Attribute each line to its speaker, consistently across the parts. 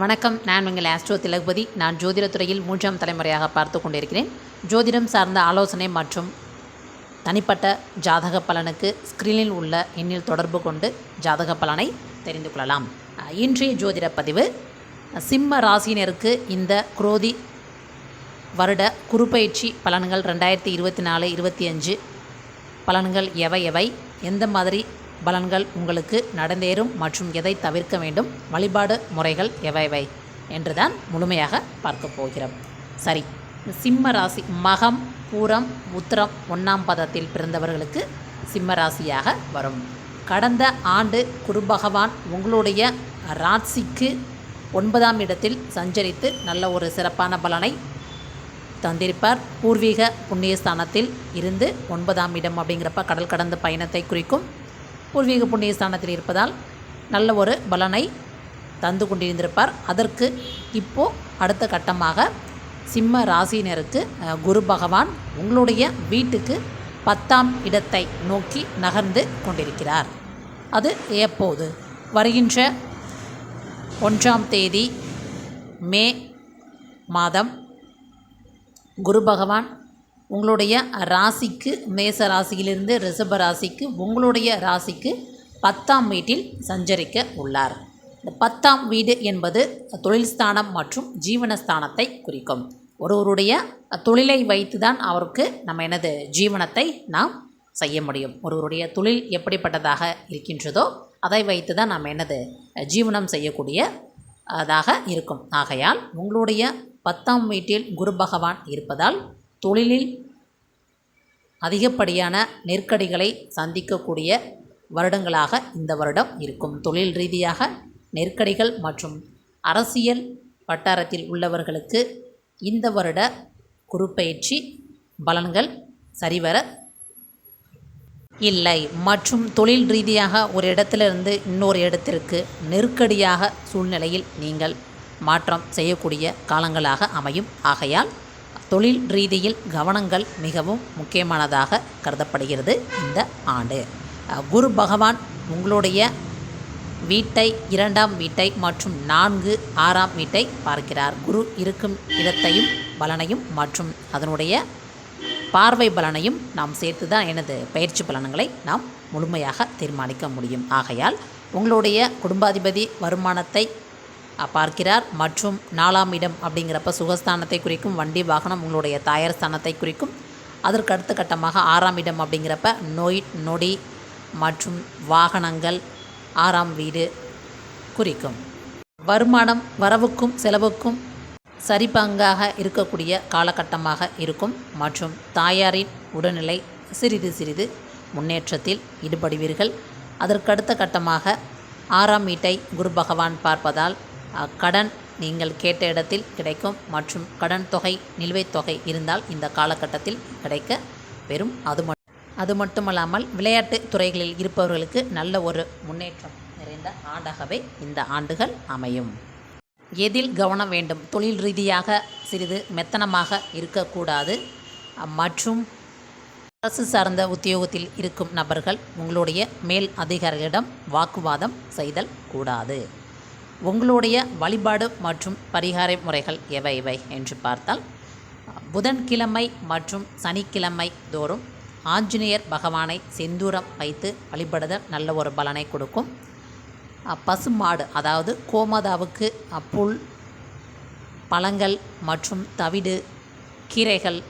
Speaker 1: வணக்கம். நான் உங்கள் ஆஸ்ட்ரோ திலகபதி. நான் ஜோதிடத்துறையில் மூன்றாம் தலைமுறையாக பார்த்து கொண்டிருக்கிறேன். ஜோதிடம் சார்ந்த ஆலோசனை மற்றும் தனிப்பட்ட ஜாதக பலனுக்கு ஸ்க்ரீனில் உள்ள எண்ணில் தொடர்பு கொண்டு ஜாதக பலனை தெரிந்து கொள்ளலாம். இன்றைய ஜோதிட பதிவு சிம்ம ராசியினருக்கு இந்த குரோதி வருட குறுப்பயிற்சி பலன்கள் ரெண்டாயிரத்தி இருபத்தி நாலு இருபத்தி அஞ்சு பலன்கள் எவை எவை எந்த மாதிரி பலன்கள் உங்களுக்கு நடந்தேறும் மற்றும் எதை தவிர்க்க வேண்டும் வழிபாடு முறைகள் எவைவை என்று என்றுதான் முழுமையாக பார்க்க போகிறோம். சரி சிம்ம ராசி மகம் பூரம் உத்திரம் ஒன்றாம் பதத்தில் பிறந்தவர்களுக்கு சிம்ம ராசியாக வரும். கடந்த ஆண்டு குருபகவான் உங்களுடைய ராசிக்கு ஒன்பதாம் இடத்தில் சஞ்சரித்து நல்ல ஒரு சிறப்பான பலனை தந்திருப்பார். பூர்வீக புண்ணியஸ்தானத்தில் இருந்து ஒன்பதாம் இடம் அப்படிங்கிறப்ப கடல் கடந்த பயணத்தை குறிக்கும். பூர்வீக புண்ணிய ஸ்தானத்தில் இருப்பதால் நல்ல ஒரு பலனை தந்து கொண்டிருந்திருப்பார். அதற்கு இப்போது அடுத்த கட்டமாக சிம்ம ராசியினருக்கு குரு பகவான் உங்களுடைய வீட்டுக்கு பத்தாம் இடத்தை நோக்கி நகர்ந்து கொண்டிருக்கிறார். அது எப்போது? வருகின்ற ஒன்றாம் தேதி மே மாதம் குரு பகவான் உங்களுடைய ராசிக்கு மேச ராசியிலிருந்து ரிஷப ராசிக்கு உங்களுடைய ராசிக்கு பத்தாம் வீட்டில் சஞ்சரிக்க உள்ளார். இந்த பத்தாம் வீடு என்பது தொழில் ஸ்தானம் மற்றும் ஜீவனஸ்தானத்தை குறிக்கும். ஒருவருடைய தொழிலை வைத்து தான் அவருக்கு நம்ம எனது ஜீவனத்தை நாம் செய்ய முடியும். ஒருவருடைய தொழில் எப்படிப்பட்டதாக இருக்கின்றதோ அதை வைத்து தான் நாம் எனது ஜீவனம் செய்யக்கூடிய அதாக இருக்கும். ஆகையால் உங்களுடைய பத்தாம் வீட்டில் குரு பகவான் இருப்பதால் தொழிலில் அதிகப்படியான நெருக்கடிகளை சந்திக்கக்கூடிய வருடங்களாக இந்த வருடம் இருக்கும். தொழில் ரீதியாக நெருக்கடிகள் மற்றும் அரசியல் வட்டாரத்தில் உள்ளவர்களுக்கு இந்த வருட குறுப்பயிற்சி பலன்கள் சரிவர இல்லை. மற்றும் தொழில் ரீதியாக ஒரு இடத்திலிருந்து இன்னொரு இடத்திற்கு நெருக்கடியாக சூழ்நிலையில் நீங்கள் மாற்றம் செய்யக்கூடிய காலங்களாக அமையும். ஆகையால் தொழில் ரீதியில் கவனங்கள் மிகவும் முக்கியமானதாக கருதப்படுகிறது இந்த ஆண்டு. குரு பகவான் உங்களுடைய வீட்டை இரண்டாம் வீட்டை மற்றும் நான்கு ஆறாம் வீட்டை பார்க்கிறார். குரு இருக்கும் இடத்தையும் பலனையும் மற்றும் அதனுடைய பார்வை பலனையும் நாம் சேர்த்து தான் எனது பயிற்சி பலன்களை நாம் முழுமையாக தீர்மானிக்க முடியும். ஆகையால் உங்களுடைய குடும்பாதிபதி வருமானத்தை பார்க்கிறார். மற்றும் நாலாம் இடம் அப்படிங்கிறப்ப சுகஸ்தானத்தை குறிக்கும் வண்டி வாகனம் உங்களுடைய தாயார் ஸ்தானத்தை குறிக்கும். அதற்கு அடுத்த கட்டமாக ஆறாம் இடம் அப்படிங்கிறப்ப நோய் நொடி மற்றும் வாகனங்கள் ஆறாம் வீடு குறிக்கும். வருமானம் வரவுக்கும் செலவுக்கும் சரிபங்காக இருக்கக்கூடிய காலகட்டமாக இருக்கும். மற்றும் தாயாரின் உடல்நிலை சிறிது சிறிது முன்னேற்றத்தில் ஈடுபடுவீர்கள். அதற்கடுத்த கட்டமாக ஆறாம் வீட்டை குரு பகவான் பார்ப்பதால் அக்கடன் நீங்கள் கேட்ட இடத்தில் கிடைக்கும் மற்றும் கடன் தொகை நிலுவைத் தொகை இருந்தால் இந்த காலகட்டத்தில் கிடைக்க பெறும். அது மட் அது மட்டுமல்லாமல் விளையாட்டு துறைகளில் இருப்பவர்களுக்கு நல்ல ஒரு முன்னேற்றம் நிறைந்த ஆண்டாகவே இந்த ஆண்டுகள் அமையும். எதில் கவனம் வேண்டும்? தொழில் ரீதியாக சிறிது மெத்தனமாக இருக்கக்கூடாது. மற்றும் அரசு சார்ந்த உத்தியோகத்தில் இருக்கும் நபர்கள் உங்களுடைய மேல் அதிகாரிகளிடம் வாக்குவாதம் செய்தல் கூடாது. உங்களுடைய வழிபாடு மற்றும் பரிகார முறைகள் எவை இவை என்று பார்த்தால் புதன்கிழமை மற்றும் சனிக்கிழமை தோறும் ஆஞ்சநேயர் பகவானை செந்தூரம் வைத்து வழிபடுதல் நல்ல ஒரு பலனை கொடுக்கும். பசுமாடு அதாவது கோமாதாவுக்கு புல் பழங்கள் மற்றும் தவிடு கீரைகள்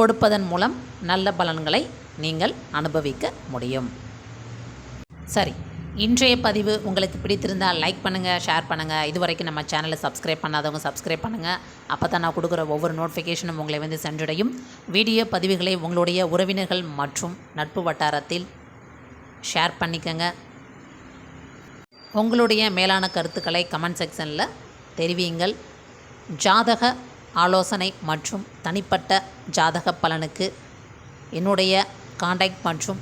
Speaker 1: கொடுப்பதன் மூலம் நல்ல பலன்களை நீங்கள் அனுபவிக்க முடியும். சரி இன்றைய பதிவு உங்களுக்கு பிடித்திருந்தால் லைக் பண்ணுங்கள் ஷேர் பண்ணுங்கள் இது வரைக்கும் நம்ம சேனலை சப்ஸ்கிரைப் பண்ணாதவங்க சப்ஸ்கிரைப் பண்ணுங்கள் அப்போ தான் நான் கொடுக்குற ஒவ்வொரு நோட்டிஃபிகேஷனும் உங்களை வந்து சென்றடையும். வீடியோ பதிவுகளை உங்களுடைய உறவினர்கள் மற்றும் நட்பு வட்டாரத்தில் ஷேர் பண்ணிக்கங்க. உங்களுடைய மேலான கருத்துக்களை கமெண்ட் செக்ஷனில் தெரிவியுங்கள். ஜாதக ஆலோசனை மற்றும் தனிப்பட்ட ஜாதக பலனுக்கு என்னுடைய காண்டாக்ட் மற்றும்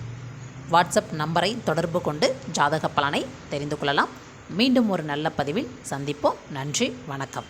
Speaker 1: வாட்ஸ்அப் நம்பரை தொடர்பு கொண்டு ஜாதக பலனை தெரிந்து கொள்ளலாம். மீண்டும் ஒரு நல்ல பதிவில் சந்திப்போம். நன்றி வணக்கம்.